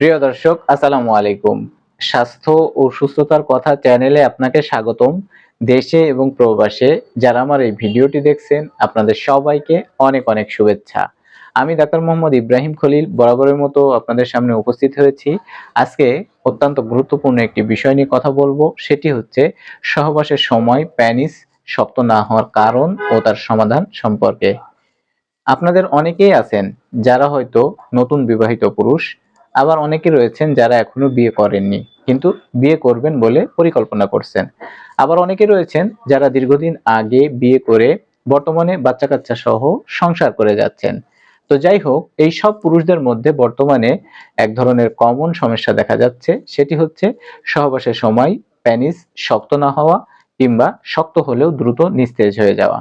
প্রিয় দর্শক, আসসালামু আলাইকুম। স্বাস্থ্য ও সুস্থতার কথা চ্যানেলে আপনাকে স্বাগতম। দেশে এবং প্রবাসে যারা আমার এই ভিডিওটি দেখছেন, আপনাদের সবাইকে অনেক অনেক শুভেচ্ছা। আমি ডাক্তার মোহাম্মদ ইব্রাহিম খলিল, বরাবরের মতো আপনাদের সামনে উপস্থিত হয়েছি। আজকে অত্যন্ত গুরুত্বপূর্ণ একটি বিষয় নিয়ে কথা বলব, সেটি হচ্ছে সহবাসের সময় প্যানিস শক্ত না হওয়ার কারণ ও তার সমাধান সম্পর্কে। আপনাদের অনেকেই আছেন যারা হয়তো নতুন বিবাহিত পুরুষ আবার অনেকে রয়েছেন যারা এখনও বিয়ে করেননি, কিন্তু বিয়ে করবেন বলে পরিকল্পনা করছেন। আবার অনেকে রয়েছেন যারা দীর্ঘদিন আগে বিয়ে করে বর্তমানে বাচ্চা কাচ্চা সহ সংসার করে যাচ্ছেন। তো যাই হোক, এই সব পুরুষদের মধ্যে বর্তমানে এক ধরনের কমন সমস্যা দেখা যাচ্ছে, সেটি হচ্ছে সহবাসের সময় প্যানিস শক্ত না হওয়া কিংবা শক্ত হলেও দ্রুত নিস্তেজ হয়ে যাওয়া।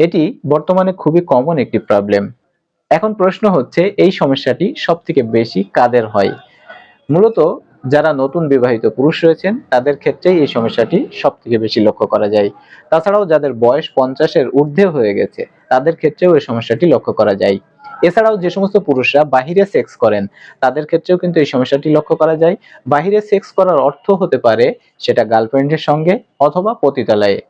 এটি বর্তমানে খুবই কমন একটি প্রবলেম এখন প্রশ্ন হচ্ছে, এই সমস্যাটি সব থেকে বেশি কাদের হয়? মূলত যারা নতুন বিবাহিত পুরুষ রয়েছেন, তাদের ক্ষেত্রেই এই সমস্যাটি সব থেকে বেশি লক্ষ্য করা যায়। তাছাড়াও যাদের বয়স পঞ্চাশের ঊর্ধ্বে হয়ে গেছে, তাদের ক্ষেত্রেও এই সমস্যাটি লক্ষ্য করা যায়। এছাড়াও যে সমস্ত পুরুষরা বাহিরে সেক্স করেন, তাদের ক্ষেত্রেও কিন্তু এই সমস্যাটি লক্ষ্য করা যায়। বাহিরে সেক্স করার অর্থ হতে পারে সেটা গার্লফ্রেন্ডের সঙ্গে অথবা পতিতালয়ে।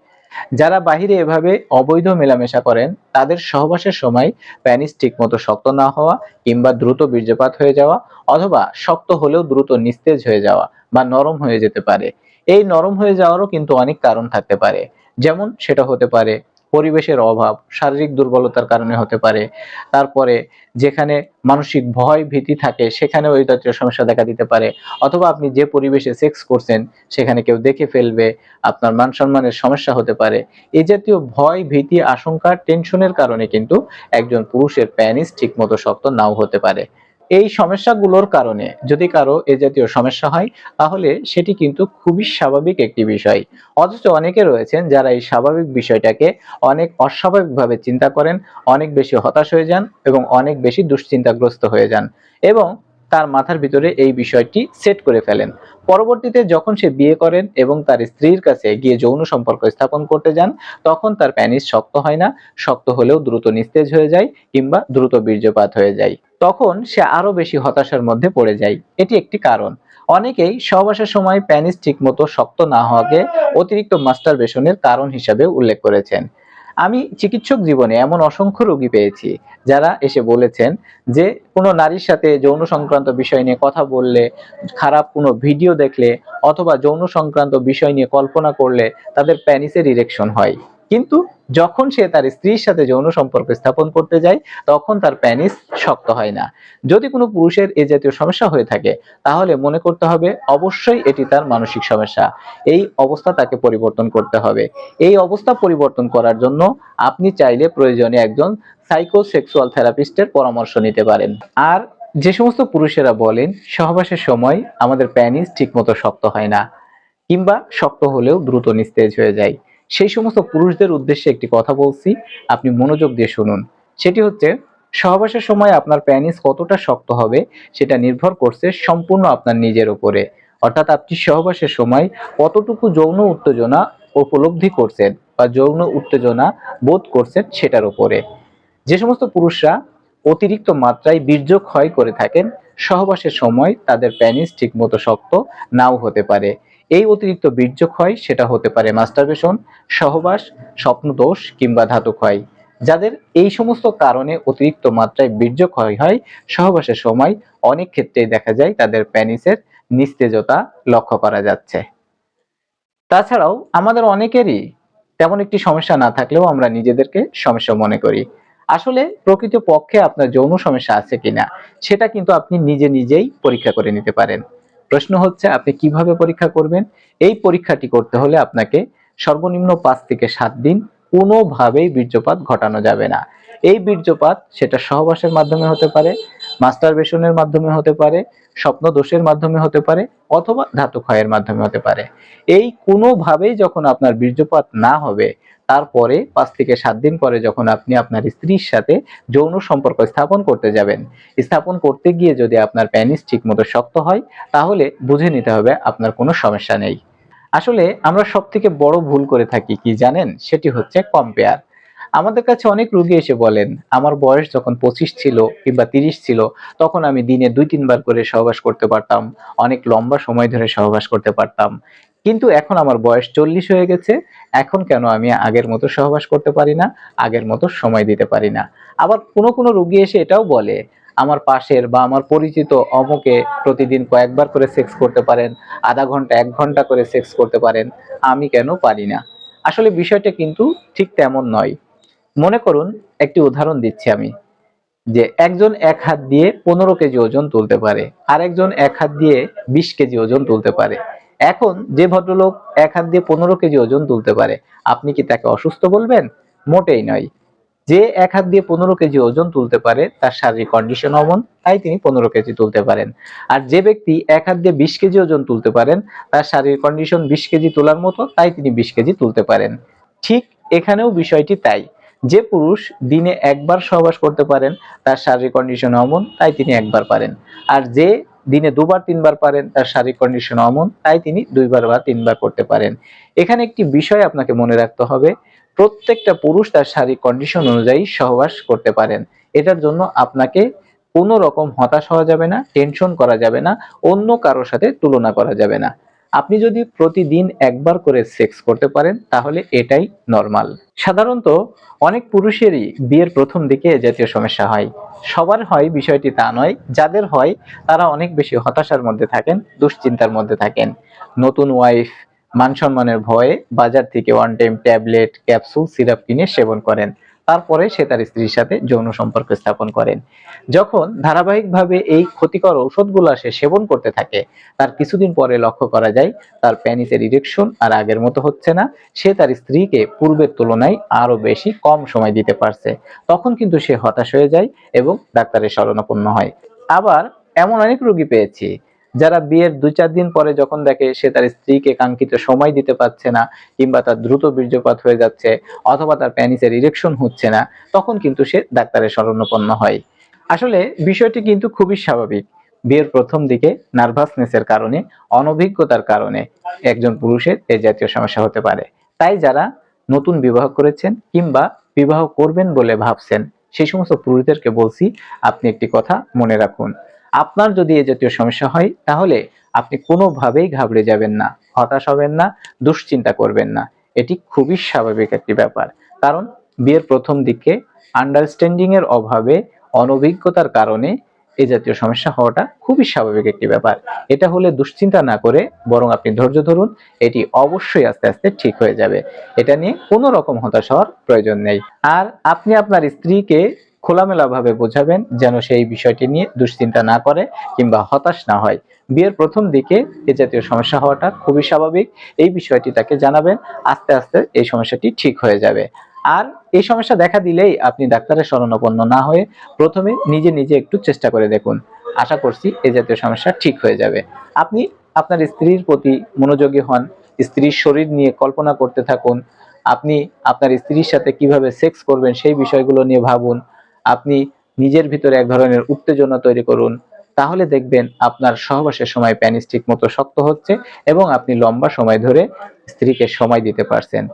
যারা বাহিরে এভাবে অবৈধ মেলামেশা করেন, তাদের সহবাসের সময় প্যানিস ঠিকমতো শক্ত না হওয়া কিংবা দ্রুত বীর্যপাত হয়ে যাওয়া অথবা শক্ত হলেও দ্রুত নিস্তেজ হয়ে যাওয়া বা নরম হয়ে যেতে পারে। এই নরম হয়ে যাওয়ারও কিন্তু অনেক কারণ থাকতে পারে। যেমন সেটা হতে পারে পরিবেশের অভাব, শারীরিক দুর্বলতার কারণে হতে পারে। তারপরে যেখানে মানসিক ভয় ভীতি থাকে, সেখানেও এই জাতীয় সমস্যা দেখা দিতে পারে। অথবা আপনি যে পরিবেশে সেক্স করছেন, সেখানে কেউ দেখে ফেলবে, আপনার মান সম্মানের সমস্যা হতে পারে। এই জাতীয় ভয়, ভীতি, আশঙ্কা টেনশনের কারণে কিন্তু একজন পুরুষের প্যানিস ঠিকমতো শক্ত নাও হতে পারে। এই সমস্যাগুলোর কারণে যদি কারও এ জাতীয় সমস্যা হয়, তাহলে সেটি কিন্তু খুবই স্বাভাবিক একটি বিষয়। অথচ অনেকে রয়েছেন যারা এই স্বাভাবিক বিষয়টাকে অনেক অস্বাভাবিকভাবে চিন্তা করেন, অনেক বেশি হতাশ হয়ে যান এবং অনেক বেশি দুশ্চিন্তাগ্রস্ত হয়ে যান। এবং তার মাথার ভিতরে এই বিষয়টি সেট করে ফেলেন। পরবর্তীতে যখন সে বিয়ে করেন এবং তার স্ত্রীর কাছে গিয়ে যৌন সম্পর্ক স্থাপন করতে যান, তখন তার প্যানিস শক্ত হয় না, শক্ত হলেও দ্রুত নিস্তেজ হয়ে যায় কিংবা দ্রুত বীর্যপাত হয়ে যায়। তখন সে আরও বেশি হতাশার মধ্যে পড়ে যায়। এটি একটি কারণ। অনেকেই সহবাসের সময় প্যানিস ঠিকমতো শক্ত না হওয়াকে অতিরিক্ত মাস্টারবেশনের কারণ হিসাবে উল্লেখ করেছেন। আমি চিকিৎসক জীবনে এমন অসংখ্য রোগী পেয়েছি যারা এসে বলেছেন যে কোনো নারীর সাথে যৌন সংক্রান্ত বিষয় নিয়ে কথা বললে, খারাপ কোনো ভিডিও দেখলে অথবা যৌন সংক্রান্ত বিষয় নিয়ে কল্পনা করলে তাদের প্যানিসের ইরেকশন হয়। কিন্তু যখন সে তার স্ত্রীর সাথে যৌন সম্পর্ক স্থাপন করতে যায়, তখন তার প্যানিস শক্ত হয় না। যদি কোনো পুরুষের এ জাতীয় সমস্যা হয়ে থাকে, তাহলে মনে করতে হবে অবশ্যই এটি তার মানসিক সমস্যা। এই অবস্থা তাকে পরিবর্তন করতে হবে। এই অবস্থা পরিবর্তন করার জন্য আপনি চাইলে প্রয়োজনে একজন সাইকোসেক্সুয়াল থেরাপিস্টের পরামর্শ নিতে পারেন। আর যে সমস্ত পুরুষেরা বলেন, সহবাসের সময় আমাদের প্যানিস ঠিকমতো শক্ত হয় না, কিংবা শক্ত হলেও দ্রুত নিস্তেজ হয়ে যায়। সেই সমস্ত পুরুষদের উদ্দেশ্যে একটি কথা বলছি, আপনি মনোযোগ দিয়ে শুনুন। সেটি হচ্ছে, সহবাসের সময় আপনার প্যানিস কতটা শক্ত হবে সেটা নির্ভর করছে সম্পূর্ণ আপনার নিজের উপরে। অর্থাৎ আপনি সহবাসের সময় কতটুকু যৌন উত্তেজনা উপলব্ধি করছেন বা যৌন উত্তেজনা বোধ করছেন সেটার উপরে। যে সমস্ত পুরুষরা অতিরিক্ত মাত্রায় বীর্য ক্ষয় করে থাকেন, সহবাসের সময় তাদের প্যানিস ঠিকমতো শক্ত নাও হতে পারে। এই অতিরিক্ত বীর্য ক্ষয় সেটা হতে পারে মাস্টারবেশন সহবাস, স্বপ্নদোষ কিংবা ধাতু ক্ষয়। যাদের এই সমস্ত কারণে অতিরিক্ত মাত্রায় বীর্য ক্ষয় হয়, সহবাসের সময় অনেক ক্ষেত্রেই দেখা যায় তাদের প্যানিসের নিস্তেজতা লক্ষ্য করা যাচ্ছে। তাছাড়াও আমাদের অনেকেরই তেমন একটি সমস্যা না থাকলেও আমরা নিজেদেরকে সমস্যা মনে করি। আসলে প্রকৃত পক্ষে আপনার যৌন সমস্যা আছে কিনা, সেটা কিন্তু আপনি নিজে নিজেই পরীক্ষা করে নিতে পারেন। প্রশ্ন হচ্ছে, আপনি কীভাবে পরীক্ষা করবেন? এই পরীক্ষাটি করতে হলে আপনাকে সর্বনিম্ন পাঁচ থেকে সাত দিন কোনোভাবেই বীর্যপাত ঘটানো যাবে না। এই বীর্যপাত সেটা সহবাসের মাধ্যমে হতে পারে মাস্টারবেশনের মাধ্যমে হতে পারে, স্বপ্ন দোষের মাধ্যমে হতে পারে, অথবা ধাতু ক্ষয়ের মাধ্যমে হতে পারে। এই কোনোভাবেই যখন আপনার বীর্যপাত না হবে, তারপরে পাঁচ থেকে সাত দিন পরে যখন আপনি আপনার স্ত্রীর সাথে যৌন সম্পর্ক স্থাপন করতে যাবেন, স্থাপন করতে গিয়ে যদি আপনার প্যানিস ঠিকমতো শক্ত হয়, তাহলে বুঝে নিতে হবে আপনার কোনো সমস্যা নেই। আসলে আমরা সব থেকে বড় ভুল করে থাকি কি জানেন? সেটি হচ্ছে কম্পেয়ার। আমাদের কাছে অনেক রোগী এসে বলেন, আমার বয়স যখন পঁচিশ ছিল কিংবা তিরিশ ছিল, তখন আমি দিনে দুই, তিনবার করে সহবাস করতে পারতাম, অনেক লম্বা সময় ধরে সহবাস করতে পারতাম। কিন্তু এখন আমার বয়স চল্লিশ হয়ে গেছে, এখন কেন আমি আগের মতো সহবাস করতে পারি না, আগের মতো সময় দিতে পারি না? আবার কোনো কোনো রুগী এসে এটাও বলে, আমার পাশের বা আমার পরিচিত অমুকে প্রতিদিন কয়েকবার করে সেক্স করতে পারেন, আধা ঘণ্টা, এক ঘণ্টা করে সেক্স করতে পারেন, আমি কেন পারি না? আসলে বিষয়টা কিন্তু ঠিক তেমন নয়। মনে করুন, একটি উদাহরণ দিচ্ছি আমি, যে একজন এক হাত দিয়ে পনেরো কেজি ওজন তুলতে পারে, আর একজন এক হাত দিয়ে বিশ কেজি ওজন তুলতে পারে। এখন যে ভদ্রলোক এক হাত দিয়ে পনেরো কেজি ওজন তুলতে পারে, আপনি কি তাকে অসুস্থ বলবেন? মোটেই নয়। যে এক হাত দিয়ে পনেরো কেজি ওজন তুলতে পারে, তার শারীরিক কন্ডিশন অমন, তাই তিনি পনেরো কেজি তুলতে পারেন। আর যে ব্যক্তি এক হাত দিয়ে বিশ কেজি ওজন তুলতে পারেন, তার শারীরিক কন্ডিশন বিশ কেজি তোলার মতো, তাই তিনি বিশ কেজি তুলতে পারেন। ঠিক এখানেও বিষয়টি তাই। যে পুরুষ দিনে একবার সহবাস করতে পারেন, তার শারীরিক কন্ডিশন অমন, তাই তিনি একবার পারেন। আর যে দিনে দুবার, তিনবার পারেন, তার শারীরিক কন্ডিশন অমন, তাই তিনি দুইবার বা তিনবার করতে পারেন। এখানে একটি বিষয় আপনাকে মনে রাখতে হবে, প্রত্যেকটা পুরুষ তার শারীরিক কন্ডিশন অনুযায়ী সহবাস করতে পারেন। এটার জন্য আপনাকে কোনো রকম হতাশ হওয়া যাবে না টেনশন করা যাবে না, অন্য কারোর সাথে তুলনা করা যাবে না। আপনি যদি প্রতিদিন একবার করে সেক্স করতে পারেন, তাহলে এটাই নর্মাল। সাধারণত অনেক পুরুষেরই বিয়ের প্রথম দিকে জাতীয় সমস্যা হয়। সবার হয় বিষয়টি তা নয়, যাদের হয় তারা অনেক বেশি হতাশার মধ্যে থাকেন, দুশ্চিন্তার মধ্যে থাকেন। নতুন ওয়াইফ মান সম্মানের ভয়ে বাজার থেকে one time tablet capsule syrup কিনে সেবন করেন। তারপরে সে তার স্ত্রীর সাথে যৌন সম্পর্ক স্থাপন করেন। যখন ধারাবাহিকভাবে এই ক্ষতিকর ঔষধগুলো সে সেবন করতে থাকে, তার কিছুদিন পরে লক্ষ্য করা যায়, তার প্যানিসের ইরেকশন আর আগের মতো হচ্ছে না। সে তার স্ত্রীকে পূর্বের তুলনায় আরও বেশি কম সময় দিতে পারছে। তখন কিন্তু সে হতাশ হয়ে যায় এবং ডাক্তারের শরণাপন্ন হয়। আবার এমন অনেক রোগী পেয়েছি যারা বিয়ের দুই চার দিন পরে যখন দেখে সে তার স্ত্রীকে কাঙ্ক্ষিত সময় দিতে পারছে না, কিংবা তার দ্রুত বীর্যপাত হয়ে যাচ্ছে, অথবা তার প্যানিসের ইরেকশন হচ্ছে না, তখন কিন্তু সে ডাক্তারের শরণাপন্ন হয়। আসলে বিষয়টি কিন্তু খুবই স্বাভাবিক। বিয়ের প্রথম দিকে নার্ভাসনেসের কারণে, অনভিজ্ঞতার কারণে একজন পুরুষের এই জাতীয় সমস্যা হতে পারে। তাই যারা নতুন বিবাহ করেছেন কিংবা বিবাহ করবেন বলে ভাবছেন সেই সমস্ত পুরুষদেরকে বলছি, আপনি একটি কথা মনে রাখুন। আপনার যদি এ জাতীয় সমস্যা হয়, তাহলে আপনি কোনোভাবেই ঘাবড়ে যাবেন না, হতাশ হবেন না, দুশ্চিন্তা করবেন না। এটি খুবই স্বাভাবিক একটি ব্যাপার। কারণ বিয়ের প্রথম দিকে আন্ডারস্ট্যান্ডিং এর অভাবে, অনভিজ্ঞতার কারণে এ জাতীয় সমস্যা হওয়াটা খুবই স্বাভাবিক একটি ব্যাপার। এটা হলে দুশ্চিন্তা না করে বরং আপনি ধৈর্য ধরুন, এটি অবশ্যই আস্তে আস্তে ঠিক হয়ে যাবে। এটা নিয়ে কোনো রকম হতাশ হওয়ার প্রয়োজন নেই। আর আপনি আপনার স্ত্রীকে খোলামেলা ভাবে বোঝাবেন যেন সেই বিষয়টি নিয়ে দুশ্চিন্তা না করে কিংবা হতাশ না হয়। বিয়ের প্রথম দিকে এ জাতীয় সমস্যা হওয়াটা খুবই স্বাভাবিক। এই বিষয়টি তাকে জানাবেন, আস্তে আস্তে এই সমস্যাটি ঠিক হয়ে যাবে। আর এই সমস্যা দেখা দিলেই আপনি ডাক্তারের শরণাপন্ন না হয়ে প্রথমে নিজে নিজে একটু চেষ্টা করে দেখুন। আশা করছি এই জাতীয় সমস্যা ঠিক হয়ে যাবে। আপনি আপনার স্ত্রীর প্রতি মনোযোগী হন, স্ত্রীর শরীর নিয়ে কল্পনা করতে থাকুন। আপনি আপনার স্ত্রীর সাথে কীভাবে সেক্স করবেন সেই বিষয়গুলো নিয়ে ভাবুন। আপনি নিজের ভিতরে এক ধরনের উত্তেজনা তৈরি করুন, তাহলে দেখবেন আপনার সহবাসের সময় প্যানিস ঠিক মতো শক্ত হচ্ছে এবং আপনি লম্বা সময় ধরে স্ত্রীকে সময় দিতে পারছেন।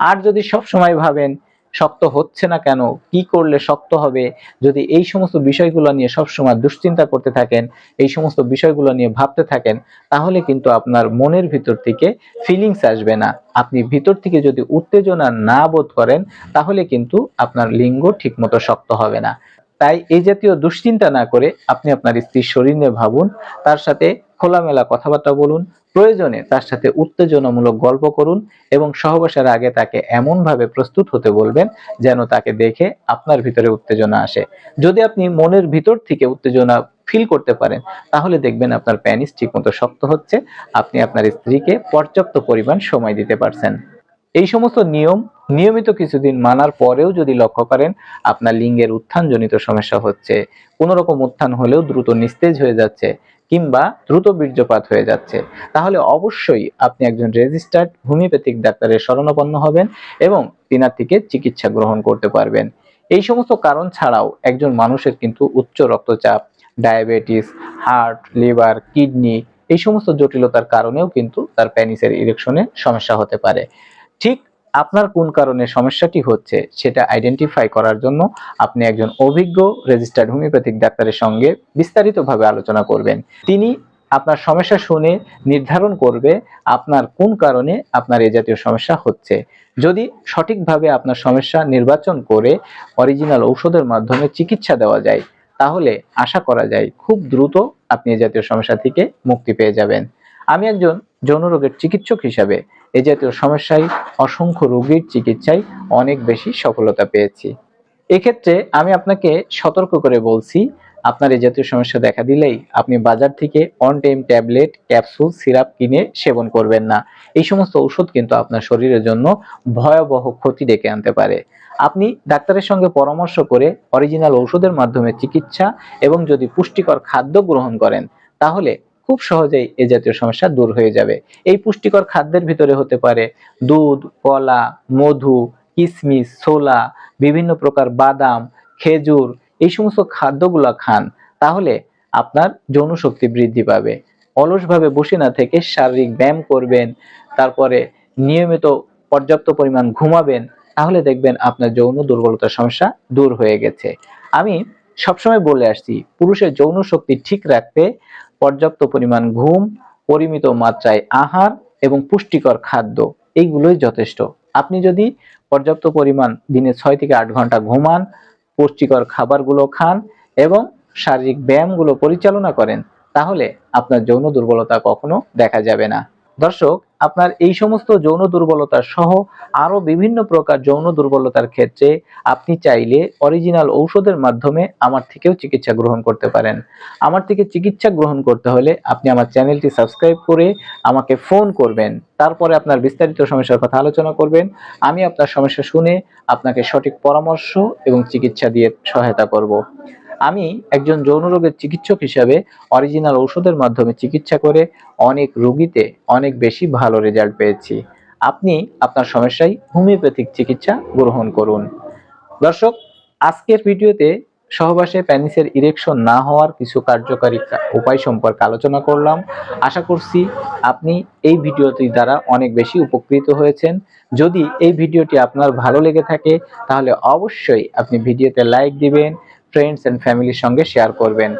আর যদি সব সময় ভাবেন শক্ত হচ্ছে না কেন? কি করলে শক্ত হবে? যদি এই সমস্ত বিষয়গুলো নিয়ে সব সময় দুশ্চিন্তা করতে থাকেন, এই সমস্ত বিষয়গুলো নিয়ে ভাবতে থাকেন, তাহলে কিন্তু আপনার মনের ভিতর থেকে ফিলিংস আসবে না। আপনি ভিতর থেকে যদি উত্তেজনা না বোধ করেন, তাহলে কিন্তু আপনার লিঙ্গ ঠিকমতো শক্ত হবে না। তাই এই জাতীয় দুশ্চিন্তা না করে আপনি আপনার স্ত্রীর শরীর নিয়ে ভাবুন। তার সাথে খোলামেলা কথাবার্তা বলুন, প্রয়োজনে তার সাথে উত্তেজনামূলক গল্প করুন এবং সহবাসের আগে তাকে এমন ভাবে প্রস্তুত হতে বলবেন যেন তাকে দেখে আপনার ভিতরে উত্তেজনা আসে। যদি আপনি মনের ভিতর থেকে উত্তেজনা ফিল করতে পারেন, তাহলে দেখবেন আপনার প্যানিস ঠিকমতো শক্ত হচ্ছে, আপনি আপনার স্ত্রীকে পর্যাপ্ত পরিমাণ সময় দিতে পারছেন। এই সমস্ত নিয়ম নিয়মিত কিছুদিন মানার পরেও যদি লক্ষ্য করেন, আপনার লিঙ্গের উত্থানজনিত সমস্যা হচ্ছে। কোনো রকম উত্থান হলেও দ্রুত নিস্তেজ হয়ে যাচ্ছে। কিংবা দ্রুত বীর্যপাত হয়ে যাচ্ছে। তাহলে অবশ্যই আপনি একজন রেজিস্টার্ড হোমিওপ্যাথিক ডাক্তারের শরণাপন্ন হবেন এবং তিনার থেকে চিকিৎসা গ্রহণ করতে পারবেন। এই সমস্ত কারণ ছাড়াও একজন মানুষের কিন্তু উচ্চ রক্তচাপ, ডায়াবেটিস, হার্ট, লিভার, কিডনি এই সমস্ত জটিলতার কারণেও কিন্তু তার প্যানিসের ইরেকশনে সমস্যা হতে পারে। ঠিক আপনার কোন কারণে সমস্যাটি হচ্ছে সেটা আইডেন্টিফাই করার জন্য আপনি একজন অভিজ্ঞ রেজিস্টার্ড হোমিওপ্যাথিক ডাক্তারের সঙ্গে বিস্তারিতভাবে আলোচনা করবেন। তিনি আপনার সমস্যা শুনে নির্ধারণ করবে আপনার কোন কারণে আপনার এ জাতীয় সমস্যা হচ্ছে। যদি সঠিকভাবে আপনার সমস্যা নির্বাচন করে অরিজিনাল ঔষধের মাধ্যমে চিকিৎসা দেওয়া যায়, তাহলে আশা করা যায় খুব দ্রুত আপনি এই জাতীয় সমস্যা থেকে মুক্তি পেয়ে যাবেন। আমি একজন যৌন রোগের চিকিৎসক হিসাবে এই জাতীয় সমস্যায় অসংখ্য রোগীর চিকিৎসায় অনেক বেশি সফলতা পেয়েছি। এক্ষেত্রে আমি আপনাকে সতর্ক করে বলছি, আপনার এ জাতীয় সমস্যা দেখা দিলেই আপনি বাজার থেকে on time tablet capsule syrup কিনে সেবন করবেন না। এই সমস্ত ঔষধ কিন্তু আপনার শরীরের জন্য ভয়াবহ ক্ষতি ডেকে আনতে পারে। আপনি ডাক্তারের সঙ্গে পরামর্শ করে অরিজিনাল ঔষধের মাধ্যমে চিকিৎসা এবং যদি পুষ্টিকর খাদ্য গ্রহণ করেন, তাহলে খুব সহজেই এই জাতীয় সমস্যা দূর হয়ে যাবে। এই পুষ্টিকর খাদ্যের ভিতরে হতে পারে দুধ, কলা, মধু কিশমিশ ছোলা, বিভিন্ন প্রকার বাদাম, খেজুর, এই সমস্ত খাদ্যগুলো খান, তাহলে আপনার যৌন শক্তি বৃদ্ধি পাবে। অলসভাবে বসে না থেকে শারীরিক ব্যায়াম করবেন, তারপরে নিয়মিত পর্যাপ্ত পরিমাণ ঘুমাবেন, তাহলে দেখবেন আপনার যৌন দুর্বলতার সমস্যা দূর হয়ে গেছে। আমি সবসময় বলে আসছি, পুরুষের যৌন শক্তি ঠিক রাখতে পর্যাপ্ত পরিমাণ ঘুম, পরিমিত মাত্রায় আহার এবং পুষ্টিকর খাদ্য, এইগুলোই যথেষ্ট। আপনি যদি পর্যাপ্ত পরিমাণ দিনে ছয় থেকে আট ঘণ্টা ঘুমান, পুষ্টিকর খাবারগুলো খান এবং শারীরিক ব্যায়ামগুলো পরিচালনা করেন, তাহলে আপনার যৌন দুর্বলতা কখনো দেখা যাবে না। দর্শক, আপনার এই সমস্ত যৌন দুর্বলতা সহ আরও বিভিন্ন প্রকার যৌন দুর্বলতার ক্ষেত্রে আপনি চাইলে অরিজিনাল ঔষধের মাধ্যমে আমার থেকেও চিকিৎসা গ্রহণ করতে পারেন। আমার থেকে চিকিৎসা গ্রহণ করতে হলে আপনি আমার চ্যানেলটি সাবস্ক্রাইব করে আমাকে ফোন করবেন। তারপরে আপনার বিস্তারিত সমস্যার কথা আলোচনা করবেন। আমি আপনার সমস্যা শুনে আপনাকে সঠিক পরামর্শ এবং চিকিৎসা দিয়ে সহায়তা করব। আমি একজন যৌন রোগের চিকিৎসক হিসাবে অরিজিনাল ঔষধের মাধ্যমে চিকিৎসা করে অনেক রোগীতে অনেক বেশি ভালো রেজাল্ট পেয়েছি। আপনি আপনার সমস্যায় হোমিওপ্যাথিক চিকিৎসা গ্রহণ করুন। দর্শক, আজকের ভিডিওতে সহবাসে প্যানিসের ইরেকশন না হওয়ার কিছু কার্যকারী উপায় সম্পর্কে আলোচনা করলাম। আশা করছি আপনি এই ভিডিওটি দ্বারা অনেক বেশি উপকৃত হয়েছেন। যদি এই ভিডিওটি আপনার ভালো লেগে থাকে, তাহলে অবশ্যই আপনি ভিডিওতে লাইক দিবেন ফ্রেন্ডস এন্ড ফ্যামিলির সঙ্গে শেয়ার করবেন।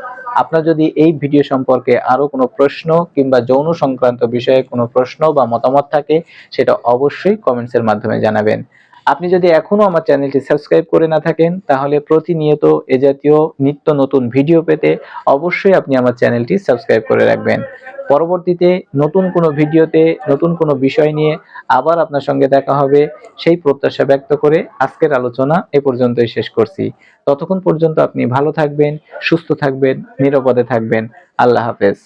আপনার যদি এই ভিডিও সম্পর্কে আরও কোনো প্রশ্ন কিংবা যৌন সংক্রান্ত বিষয়ে কোনো প্রশ্ন বা মতামত থাকে, সেটা অবশ্যই কমেন্টসের মাধ্যমে জানাবেন। আপনি যদি এখনও আমার চ্যানেলটি সাবস্ক্রাইব করে না থাকেন, তাহলে প্রতিনিয়ত এ জাতীয় নিত্য নতুন ভিডিও পেতে অবশ্যই আপনি আমার চ্যানেলটি সাবস্ক্রাইব করে রাখবেন। পরবর্তীতে নতুন কোনো ভিডিওতে নতুন কোনো বিষয় নিয়ে আবার আপনার সঙ্গে দেখা হবে, সেই প্রত্যাশা ব্যক্ত করে আজকের আলোচনা এ পর্যন্তই শেষ করছি। ততক্ষণ পর্যন্ত আপনি ভালো থাকবেন, সুস্থ থাকবেন, নিরাপদে থাকবেন। আল্লাহ হাফেজ।